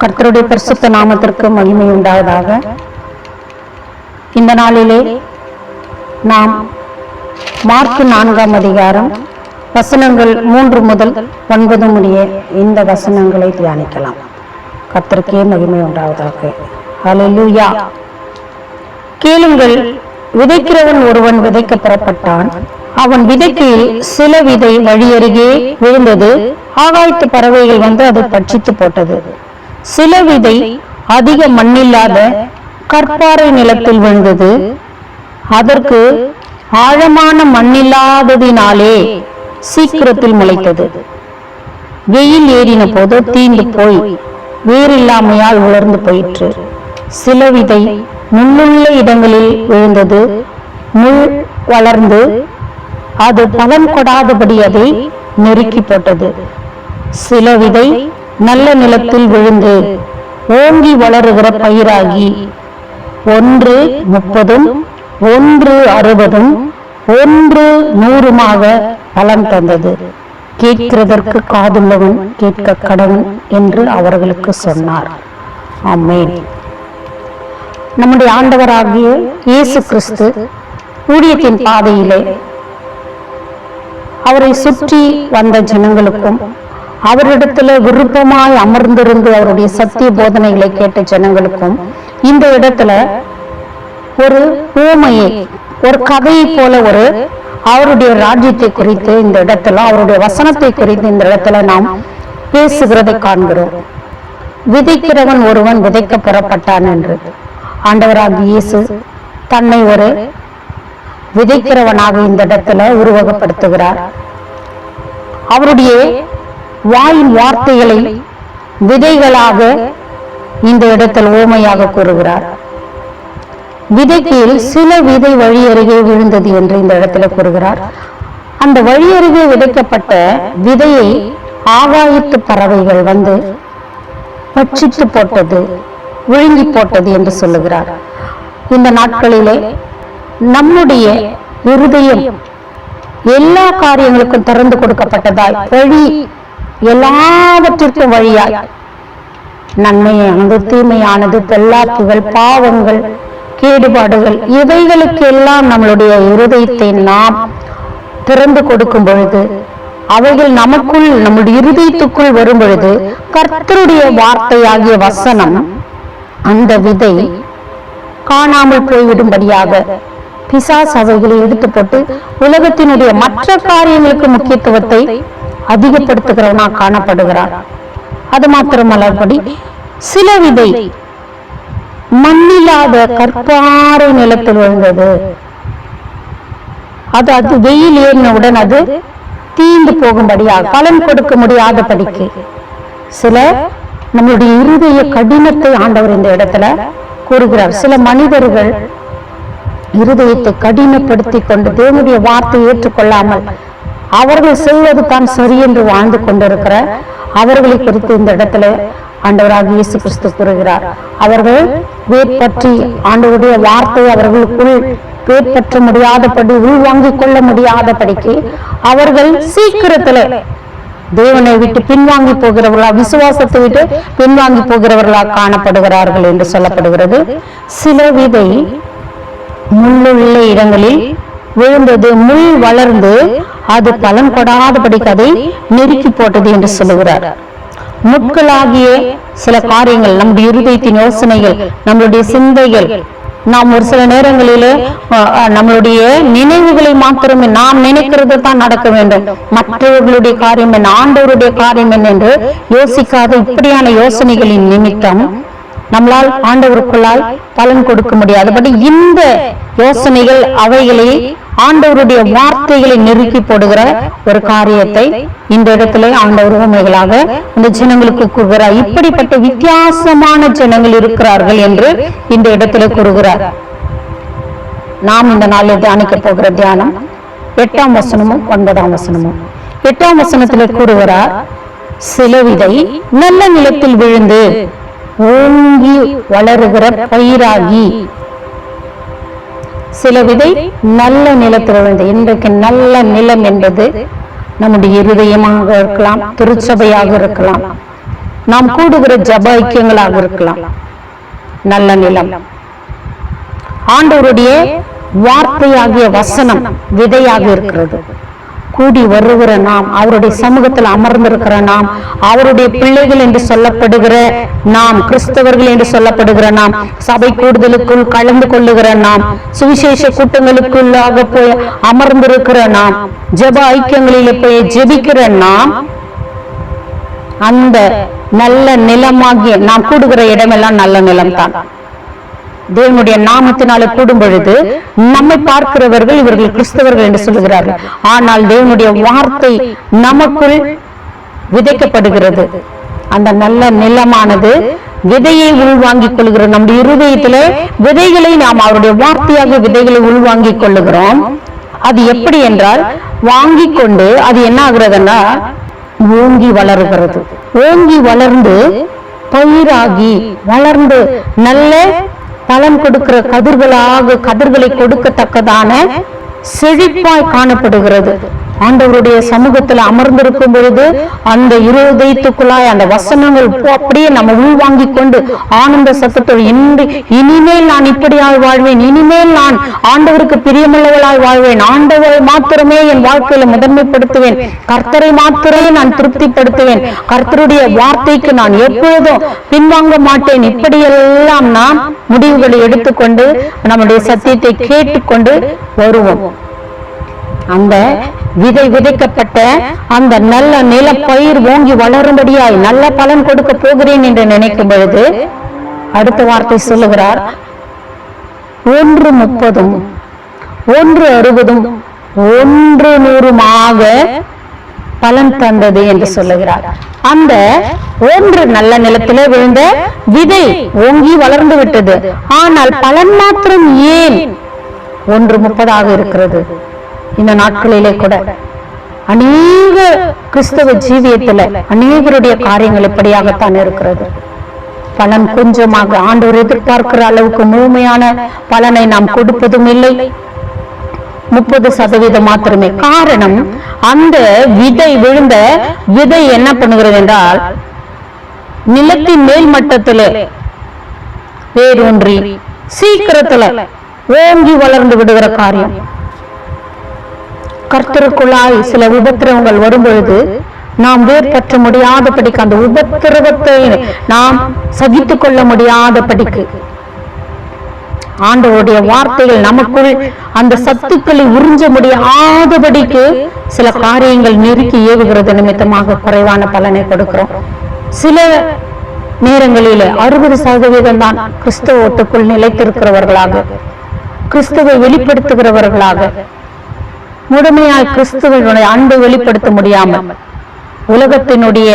கர்த்தருடைய பரிசுத்த நாமத்திற்கு மகிமை உண்டாவதாக. இந்த நாளிலே நாம் மார்க் நான்காம் அதிகாரம் வசனங்கள் மூன்று முதல் ஒன்பது முடிய இந்த வசனங்களை தியானிக்கலாம். கர்த்தருக்கே மகிமை உண்டாவதாக. ஹalleluya கேளுங்கள் விதைக்கிறவன் ஒருவன் விதைக்க புறப்பட்டான். அவன் விதைக்கையில் சில விதை வழியருகே விழுந்தது. ஆகாயத்து பறவைகள் வந்து அதை பட்சித்து போட்டது. சில விதை அதிக மண்ணில்லாத கற்பாறை நிலத்தில் விழுந்தது. அதற்கு ஆழமான மண்ணில்லாததினாலே சீக்கிரத்தில் முளைத்தது. வெயில் ஏறின போது தீந்து போய் வேறில்லாமையால் உலர்ந்து போயிற்று. சில விதை முள்ளுள்ள இடங்களில் விழுந்தது. முள் வளர்ந்து அது பலன் கொடாதபடி அதை நெருக்கி போட்டது. சில விதை நல்ல நிலத்தில் விழுந்து ஓங்கி வளருகிற பயிராகி ஒன்று முப்பதும் ஒன்று அறுபதும் ஒன்று நூறுமாக பலன் தந்தது. கேட்கிறதற்கு காதுள்ளவன் கேட்க கடவன் என்று அவர்களுக்கு சொன்னார். ஆமென். நம்முடைய ஆண்டவராகிய இயேசு கிறிஸ்து ஊழியத்தின் பாதையிலே அவரை சுற்றி வந்த ஜனங்களுக்கும் அவரிடத்துல விருப்பமாய் அமர்ந்திருந்து அவருடைய சத்திய போதனைகளை கேட்ட ஜனங்களுக்கும் இந்த இடத்துல ஒரு ஊமையை ஒரு கதையை போல ஒரு அவருடைய ராஜ்யத்தை குறித்து இந்த இடத்துல அவருடைய வசனத்தை குறித்து இந்த இடத்துல நாம் பேசுகிறதை காண்கிறோம். விதைக்கிறவன் ஒருவன் விதைக்க புறப்பட்டான் என்று. ஆண்டவராக இயேசு தன்னை ஒரு விதைக்கிறவனாக இந்த இடத்துல உருவகப்படுத்துகிறார். அவருடைய வாயின் வார்த்தைகளை விதைகளாக இந்த இடத்தில் ஓமையாக கூறுகிறார். விதைக்கில் சில விதை வழி அருகே விழுந்தது என்று இந்த இடத்துல கூறுகிறார். அந்த வழி அருகே விதைக்கப்பட்ட விதையை ஆகாயத்து பறவைகள் வந்து பட்சித்து போட்டது விழுங்கி போட்டது என்று சொல்லுகிறார். இந்த நாட்களிலே நம்முடைய இருதயம் எல்லா காரியங்களுக்கும் திறந்து கொடுக்கப்பட்டதாய் வழி எல்லாவற்றிற்கும் வழியாய். நன்மையானது தீமையானது பெல்லாப்புகள் பாவங்கள் கேடுபாடுகள் இவைகளுக்கு எல்லாம் நம்மளுடைய இருதயத்தை நாம் திறந்து கொடுக்கும் பொழுது அவைகள் நமக்குள் நம்முடைய இருதயத்துக்குள் வரும் பொழுது கர்த்தருடைய வார்த்தையாகிய வசனம் அந்த விதை காணாமல் போய்விடும்படியாக பிசாஸ் அவைகளை எடுத்து போட்டு உலகத்தினுடைய மற்ற காரியங்களுக்கு முக்கியத்துவத்தை அதிகப்படுத்துகிறவனா காணப்படுகிறார் அது மாத்திரமல்லபடி சில விதை மண்ணில்லாத கற்பாறை நிலத்தில் விழுந்தது. அது அது வெயில் ஏறினவுடன் அது தீந்து போகும்படியாக பலன் கொடுக்க முடியாதபடிக்கு. சில நம்மளுடைய இருதய கடினத்தை ஆண்டவர் இந்த இடத்துல கூறுகிறார். சில மனிதர்கள் இருதயத்தை கடினப்படுத்தி கொண்டு தேவனுடைய வார்த்தை ஏற்றுக்கொள்ளாமல் அவர்கள் செய்வது தான் சரி என்று வாழ்ந்து கொண்டிருக்கிற அவர்களை குறித்து இந்த இடத்துல ஆண்டவராக இயேசு கிறிஸ்து கூறுகிறார். அவர்கள் வேற்பற்றி ஆண்டவருடைய வார்த்தை அவர்களுக்குள் வேற்பற்ற முடியாதபடி உள்வாங்கிக் கொள்ள முடியாதபடிக்கு அவர்கள் சீக்கிரத்துல தேவனை விட்டு பின்வாங்கி போகிறவர்களா விசுவாசத்தை விட்டு பின்வாங்கி போகிறவர்களா காணப்படுகிறார்கள் என்று சொல்லப்படுகிறது. சில விதை முள்ளுள்ள இடங்களில் விழுந்தது முள் வளர்ந்து அது பலன் கொடாதபடிக்கு அதை நெருக்கி போட்டது என்று சொல்லுகிறார். முட்களாகிய சில காரியங்கள் நம்முடைய இருதயத்தின் யோசனைகள் நம்மளுடைய சிந்தைகள் நாம் ஒரு சில நேரங்களிலே நம்மளுடைய நினைவுகளை மாத்திரமே நாம் நினைக்கிறது தான் நடக்க வேண்டும். மற்றவர்களுடைய காரியம் என்ன ஆண்டவருடைய காரியம் என்ன என்று யோசிக்காத இப்படியான யோசனைகளின் நிமித்தம் நம்மளால் ஆண்டவருக்குள்ளால் பலன் கொடுக்க முடியாதபடி இந்த யோசனைகள் அவைகளை ஆண்டவருடைய வார்த்தைகளை நெருக்கி போடுகிற ஒரு காரியத்தை இந்த இடத்துல ஆண்டவர் உண்மைகளாக இந்த ஜனங்களுக்கு கூறுகிறார். இப்படிப்பட்ட வித்தியாசமான ஜனங்கள் இருக்கிறார்கள் என்று இந்த இடத்துல கூறுகிறார். நாம் இந்த நாளில் தியானிக்க போகிற தியானம் எட்டாம் வசனமும் ஒன்பதாம் வசனமும். எட்டாம் வசனத்துல கூறுகிறார் சில விதை நல்ல நிலத்தில் விழுந்து ஓங்கி வளருகிற பயிராகி. சில விதை நல்ல நிலத்தில் விழுந்து இன்றைக்கு நல்ல நிலம் என்பது நம்முடைய இருதயமாக இருக்கலாம் திருச்சபையாக இருக்கலாம். நாம் கூடுகிற ஜப ஐக்கியங்களாக இருக்கலாம். நல்ல நிலம். ஆண்டவருடைய வார்த்தையாகிய வசனம் விதையாக இருக்கிறது. கூடி வருகிற நாம் அவருடைய சமூகத்தில் அமர்ந்திருக்கிற நாம் அவருடைய பிள்ளைகள் என்று சொல்லப்படுகிற நாம் கிறிஸ்தவர்கள் என்று சொல்லப்படுகிற நாம் சபை கூடுதலுக்குள் கலந்து கொள்ளுகிற நாம் சுவிசேஷ கூட்டங்களுக்குள்ளாக போய் அமர்ந்திருக்கிற நாம் ஜப ஐக்கியங்களிலே போய் ஜெபிக்கிற நாம் அந்த நல்ல நிலமாகிய நாம் கூடுகிற இடமெல்லாம் நல்ல நிலம்தான். தேவனுடைய நாமத்தினால கூடும் பொழுது நம்மை பார்க்கிறவர்கள் இவர்கள் கிறிஸ்தவர்கள் என்று சொல்லுகிறார்கள். ஆனால் தேவனுடைய வார்த்தை நமக்குள் விதைக்கப்படுகிறது. அந்த நல்ல நிலமானது விதையை உள்வாங்கிக் கொள்கிறோம் நம்முடைய இருதயத்திலே விதைகளை நாம் அவருடைய வார்த்தையாக விதைகளை உள்வாங்கிக் கொள்ளுகிறோம். அது எப்படி என்றால் வாங்கி கொண்டு அது என்ன ஆகுறதுன்னா ஓங்கி வளருகிறது. ஓங்கி வளர்ந்து பயிராகி வளர்ந்து நல்ல பலன் கொடுக்கிற கதிர்களாக கதிர்களை கொடுக்கத்தக்கதான செழிப்பாய் காணப்படுகிறது. ஆண்டவருடைய சமூகத்துல அமர்ந்திருக்கும் பொழுது அந்த இருதயத்துக்குள்ளாய் அந்த வசனங்கள் அப்படியே நம்ம உள்வாங்கி கொண்டு ஆனந்த சத்தத்தோடு இன்று இனிமேல் நான் இப்படியாய் வாழ்வேன் இனிமேல் நான் ஆண்டவருக்கு பிரியமுள்ளவளாய் வாழ்வேன் ஆண்டவரை மாத்திரமே என் வாழ்க்கையில முதன்மைப்படுத்துவேன் கர்த்தரை மாத்திரமே நான் திருப்திப்படுத்துவேன் கர்த்தருடைய வார்த்தைக்கு நான் எப்பொழுதும் பின்வாங்க மாட்டேன். இப்படியெல்லாம் நாம் முடிவுகளை எடுத்துக்கொண்டு நம்முடைய சத்தியத்தை கேட்டுக்கொண்டு வருவோம். அந்த விதை விதைக்கப்பட்ட அந்த நல்ல நில பயிர் ஓங்கி வளரும்படியாய் நல்ல பலன் கொடுக்க போகிறேன் என்று நினைக்கும் பொழுது அடுத்த வார்த்தை சொல்லுகிறார் ஒன்று முப்பதும் ஒன்று அறுபதும் ஒன்று நூறுமாக பலன் தந்தது என்று சொல்லுகிறார். அந்த ஒன்று நல்ல நிலத்திலே விழுந்த விதை ஓங்கி வளர்ந்து விட்டது. ஆனால் பலன் மாத்திரம் ஏன் ஒன்று முப்பதாக இருக்கிறது? இந்த நாட்களிலே கூட அநேக கிறிஸ்தவ ஜீவியத்துல அநேகருடைய காரியங்கள் இப்படியாகத்தான் இருக்கிறது. பலன் கொஞ்சமாக ஆண்டோர் எதிர்பார்க்கிற அளவுக்கு முழுமையான பலனை நாம் கொடுப்பதும் இல்லை. முப்பது சதவீதம் மாத்திரமே. காரணம் அந்த விதை விழுந்த விதை என்ன பண்ணுகிறது என்றால் நிலத்தின் மேல் மட்டத்திலே வேரூன்றி சீக்கிரத்துல ஓங்கி வளர்ந்து விடுகிற காரியம். கர்த்தருக்குள்ளாய் சில உபத்திரவங்கள் வரும்பொழுது நாம் வேர் பற்ற முடியாதபடிக்கு அந்த உபத்திரவத்தை நாம் சகித்துக் கொள்ள முடியாதபடிக்கு. ஆண்டவருடைய வார்த்தைகள் நமக்குள் அந்த சத்துக்களை உறிஞ்ச முடியாதபடிக்கு சில காரியங்கள் நெருக்கி ஏவுகிறது நிமித்தமாக குறைவான பலனை கொடுக்கிறோம். சில நேரங்களில அறுபது சதவீதம் தான் கிறிஸ்தவ ஓட்டுக்குள் நிலைத்திருக்கிறவர்களாக கிறிஸ்தவை வெளிப்படுத்துகிறவர்களாக முழுமையாய் கிறிஸ்துவனுடைய அன்பை வெளிப்படுத்த முடியாமல் உலகத்தினுடைய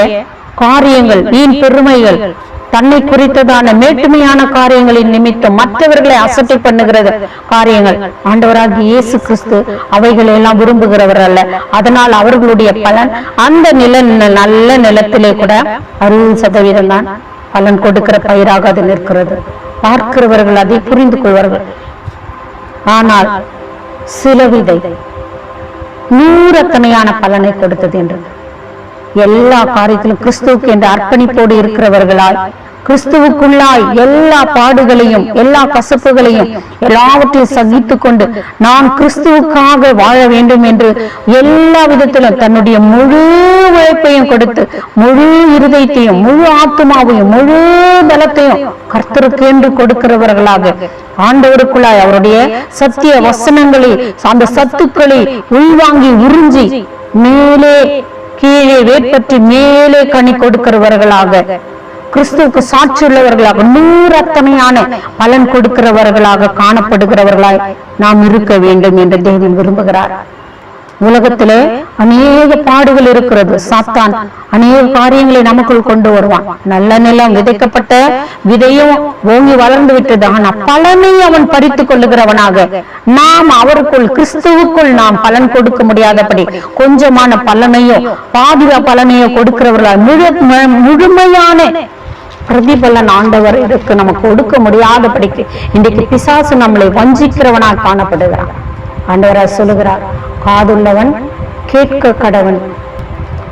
காரியங்கள் வீண் பெருமைகள் தன்னை குறித்ததான மேட்டுமையான காரியங்களின் நிமித்தம் மற்றவர்களை அசட்டை பண்ணுகிறது காரியங்கள். ஆண்டவராக இயேசு கிறிஸ்து அவைகளை எல்லாம் விரும்புகிறவர் அல்ல. அதனால் அவர்களுடைய பலன் அந்த நில நல்ல நிலத்திலே கூட அறுபது சதவீதம் தான் பலன் கொடுக்கிற பயிராக அது நிற்கிறது. பார்க்கிறவர்கள் அதை புரிந்து கொள்வார்கள். ஆனால் சில விதை நூறத்தனையான பலனை கொடுத்தது என்று. எல்லா காரியத்திலும் கிறிஸ்துவுக்கு என்று அர்ப்பணிப்போடு இருக்கிறவர்களாய் கிறிஸ்துவுக்குள்ளாய் எல்லா பாடுகளையும் எல்லா கசப்புகளையும் எல்லாவற்றையும் சகித்துக் கொண்டு நான் கிறிஸ்துவுக்காக வாழ வேண்டும் என்று எல்லா விதத்திலும் தன்னுடைய முழு உழைப்பையும் கொடுத்து முழு இருதயத்தையும் முழு ஆத்மாவையும் முழு பலத்தையும் கர்த்தருக்கு என்று கொடுக்கிறவர்களாக ஆண்டவருக்குள்ளாய் அவருடைய சத்திய வசனங்களை அந்த சத்துக்களை உள்வாங்கி உறிஞ்சி மேலே கீழே வேட்பற்றி மேலே கனி கொடுக்கிறவர்களாக கிறிஸ்துவுக்கு சாட்சி உள்ளவர்களாக நூறத்தனையான பலன் கொடுக்கிறவர்களாக காணப்படுகிறவர்களாய் நாம் இருக்க வேண்டும் என்று தேவன் விரும்புகிறார். உலகத்திலே அநேக பாடுகள் இருக்கிறது. சாத்தான் அநேக காரியங்களை நமக்குள் கொண்டு வருவான். நல்ல நிலம் விதைக்கப்பட்ட விதையும் ஓங்கி வளர்ந்து விட்டது. ஆனா பலனை அவன் பறித்துக் கொள்ளுகிறவனாக நாம் அவருக்குள் கிறிஸ்துவுக்குள் நாம் பலன் கொடுக்க முடியாதபடி கொஞ்சமான பலனையோ பாதிர பலனையோ கொடுக்கிறவர்களால் முழு முழுமையான பிரதிபலன் ஆண்டவர் இதுக்கு நம்ம கொடுக்க முடியாதபடிக்கு இன்றைக்கு பிசாசு நம்மளை வஞ்சிக்கிறவனாய் காணப்படுகிறான் ஆண்டவராக சொல்லுகிறார் காதுள்ளவன் கேட்க கடவன்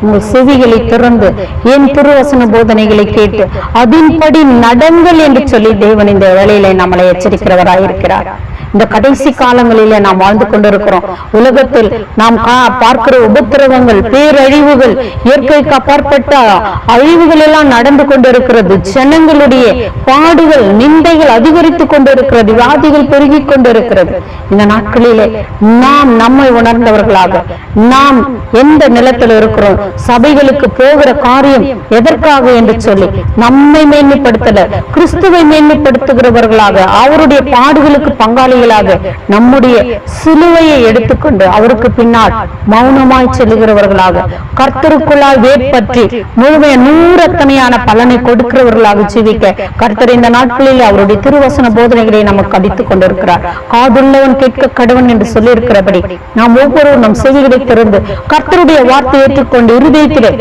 உங்கள் செவிகளை திறந்து என் திருவசன போதனைகளை கேட்டு அதன்படி நடங்கள் என்று சொல்லி தேவன் இந்த வேலையில நம்மளை எச்சரிக்கிறவராயிருக்கிறார். இந்த கடைசி காலங்களிலே நாம் வாழ்ந்து கொண்டிருக்கிறோம். உலகத்தில் நாம் பார்க்கிற உபத்திரவங்கள் பேரழிவுகள் இயற்கைக்கு அப்பாற்பட்ட அழிவுகள் எல்லாம் நடந்து கொண்டிருக்கிறது. ஜனங்களுடைய பாடுகள் நிந்தைகள் அதிகரித்து கொண்டிருக்கிறது. வியாதிகள் பெருகிக் கொண்டிருக்கிறது. இந்த நாட்களிலே நாம் நம்மை உணர்ந்தவர்களாக நாம் எந்த நிலத்தில் இருக்கிறோம்? சபைகளுக்கு போகிற காரியம் எதற்காக என்று சொல்லி நம்மை மேன்மைப்படுத்தல கிறிஸ்துவை மேன்மைப்படுத்துகிறவர்களாக அவருடைய பாடுகளுக்கு பங்காளிகளாக நம்முடைய சிலுவையை எடுத்துக்கொண்டு அவருக்கு பின்னால் மௌனமாய் செல்லுகிறவர்களாக கர்த்தருக்குள்ளால் வேட்பற்றி முழுமைய நூறத்தனையான பலனை கொடுக்கிறவர்களாக ஜீவிக்க கர்த்தர் இந்த நாட்களில் அவருடைய திருவசன போதனைகளை நமக்கு அடித்துக் கொண்டிருக்கிறார். காதுள்ளவன் கேட்க கடவன் என்று சொல்லியிருக்கிறபடி நாம் ஒவ்வொருவரும் நம் செய்திகளை திறந்து கர்த்தருடைய வார்த்தை ஏற்றுக்கொண்டு இருதயத்திலே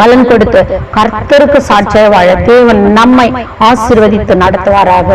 பலன் கொடுத்து கர்த்தருக்கு சாட்சியாக வாழ தேவன் நம்மை ஆசீர்வதித்து நடத்துவாராக.